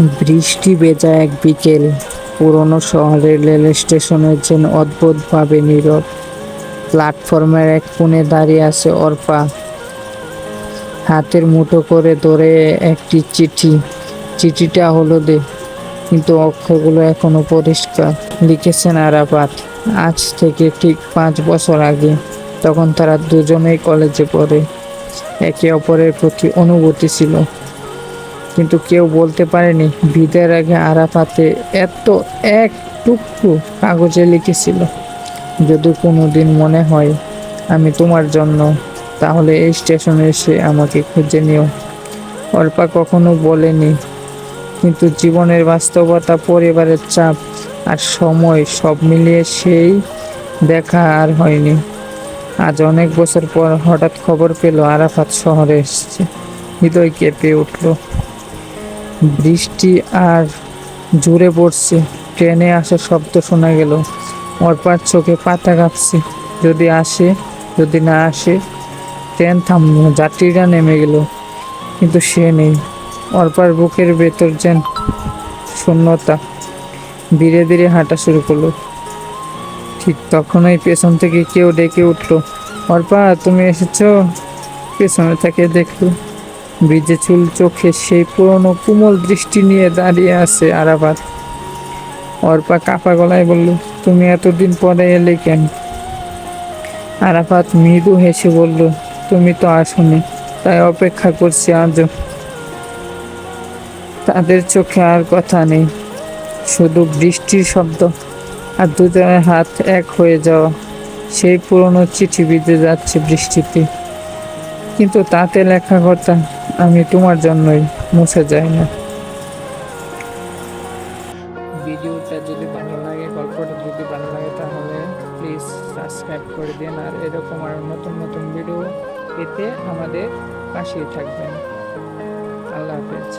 বৃষ্টি ভেজা এক বিকেল। পুরনো শহরের রেল স্টেশনের যেন অদ্ভুতভাবে নীরব। প্ল্যাটফর্মের এক কোণে দাঁড়িয়ে আছে অর্পা। হাতের মুঠো করে ধরে একটি চিঠি। চিঠিটা হলুদে কিন্তু অক্ষরগুলো এখনও পরিষ্কার। লিখেছেন আরাফাত। আজ থেকে ঠিক পাঁচ বছর আগে, তখন তারা দুজনেই কলেজে পড়ে। একে অপরের প্রতি অনুভূতি ছিল। কিন্তু কেউ বলতে পারেনি বিদের আগে আরাফাতে এত এক টুকরো কাগজে লিখেছিল। যদি কোনোদিন মনে হয় আমি তোমার জন্য, তাহলে এই স্টেশনে এসে আমাকে খুঁজে নিও। অল্পা কখনো বলেনি, কিন্তু জীবনের বাস্তবতা, পরিবারের চাপ আর সময় সব মিলিয়ে সেই দেখা আর হয়নি। আজ অনেক বছর পর হঠাৎ খবর পেল আরাফাত শহরে এসেছে। হৃদয় কেঁপে উঠল। বৃষ্টি আর জোরে পড়ছে। ট্রেনে আসার শব্দ শোনা গেল। অর্পার চোখে পাতা কাঁপছে। যদি আসে, যদি না আসে, ট্রেন থামলো যাত্রীরা নেমে গেল। কিন্তু সে নেই। অর্পার বুকের ভেতর যেন শূন্যতা। ধীরে ধীরে হাঁটা শুরু করল। ঠিক তখনই পেছন থেকে কেউ ডেকে উঠল। অর্পা, তুমি এসেছ? পেছনে থেকে দেখল। ব্রিজে চুল চোখে সেই পুরনো কোমল দৃষ্টি নিয়ে দাঁড়িয়ে আছে আরাফাত। অর্পা কাপা গলায় বলল, তুমি এতদিন পরে এলে কেন? আরাফাত মৃদু হেসে বলল, তুমি তো আসনি, তাই অপেক্ষা করছি আজও। তাদের চোখে আর কথা নেই, শুধু বৃষ্টির শব্দ আর দুজনের হাত এক হয়ে যাওয়া। সেই পুরনো চিঠি ভিজে যাচ্ছে বৃষ্টিতে। কিন্তু তাতে লেখা কথা আমি তোমার জন্যই মুছে যাই না। ভিডিওটা যদি ভালো লাগে, গল্পটা যদি ভালো লাগে, তাহলে প্লিজ সাবস্ক্রাইব করে দিন। আর এরকম আর নতুন নতুন ভিডিও পেতে আমাদের পাশেই থাকবেন। আল্লাহ হাফেজ।